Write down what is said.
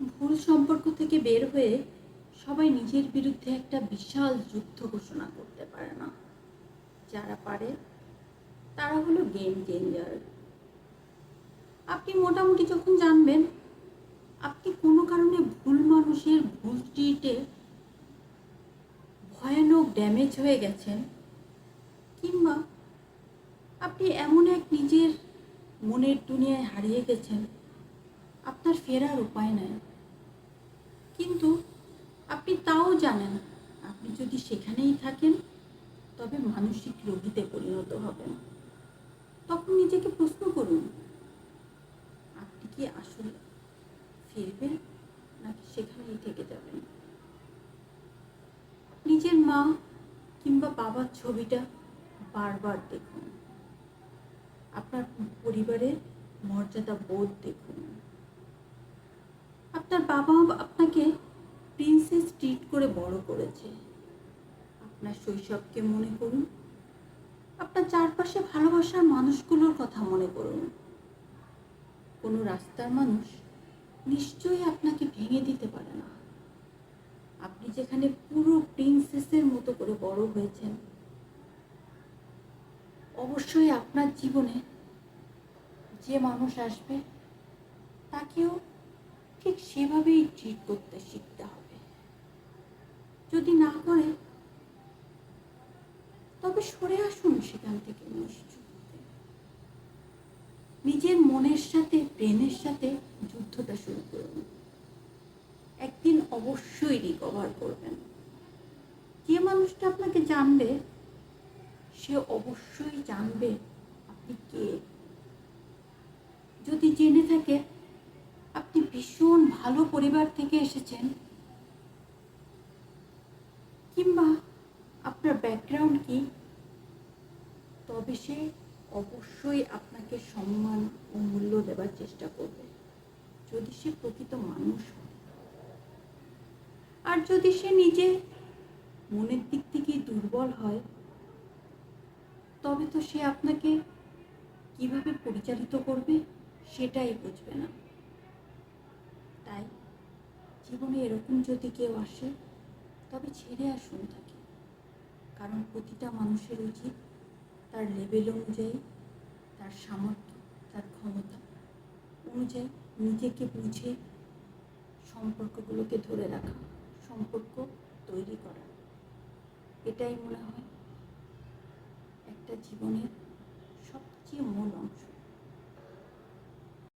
ভুল সম্পর্ক থেকে বের হয়ে সবাই নিজের বিরুদ্ধে একটা বিশাল যুদ্ধ ঘোষণা করতে পারে না। যারা পারে, তারা হলো গেম চেঞ্জার আপনি মোটামুটি যখন জানবেন, আপনি কোনো কারণে ভুল মানুষের ভুল ট্রিটে ভয়ানক ড্যামেজ হয়ে গেছেন, কিংবা আপনি এমন এক নিজের মনের দুনিয়ায় হারিয়ে গেছেন আপনার ফেরার উপায় নাই। কিন্তু আপনি তাও জানেন, আপনি যদি সেখানেই থাকেন, তবে মানসিক রোগীতে পরিণত হবেন। তখন নিজেকে প্রশ্ন করুন, আপনি কি আসলে ফিরবেন নাকি সেখানেই থেকে যাবেন? নিজের মা কিংবা বাবার ছবিটা বারবার দেখুন। আপনার পরিবারের মর্যাদা বোধ দেখুন। আপনার বাবা আপনাকে প্রিন্সেস ট্রিট করে বড় করেছে। আপনার শৈশবকে মনে করুন। আপনার চারপাশে ভালোবাসার মানুষগুলোর কথা মনে করুন। কোনো রাস্তার মানুষ নিশ্চয়ই আপনাকে ভেঙে দিতে পারে না। আপনি যেখানে পুরো প্রিন্সেসের মতো করে বড় হয়েছেন, অবশ্যই আপনার জীবনে যে মানুষ আসবে সেভাবেই ট্রিট করতে শিখতে হবে। যদি না করে, তবে সরে আসুন সেখান থেকে নিজের মনের সাথে ব্রেনের সাথে যুদ্ধটা শুরু করুন। একদিন অবশ্যই রিকভার করবেন। যে মানুষটা আপনাকে জানবে, সে অবশ্যই জানবে আপনি কে। যদি জেনে থাকে ভীষণ ভালো পরিবার থেকে এসেছেন। কিংবা আপনার ব্যাকগ্রাউন্ড কি? তবে সে অবশ্যই আপনাকে সম্মান ও মূল্য দেওয়ার চেষ্টা করবে, যদি সে প্রকৃত মানুষ হয়। আর যদি সে নিজে মনের দিক থেকে দুর্বল হয়, তবে তো সে আপনাকে কীভাবে পরিচালিত করবে সেটাই বুঝবে না। তাই জীবনে এরকম যদি কেউ আসে, তবে ছেড়ে আসুন তাকে কারণ প্রতিটা মানুষের উচিত তার লেভেল অনুযায়ী, তার সামর্থ্য, তার ক্ষমতা অনুযায়ী নিজেকে বুঝে সম্পর্কগুলোকে ধরে রাখা, সম্পর্ক তৈরি করা। এটাই মনে হয় একটা জীবনের সবচেয়ে মূল অংশ।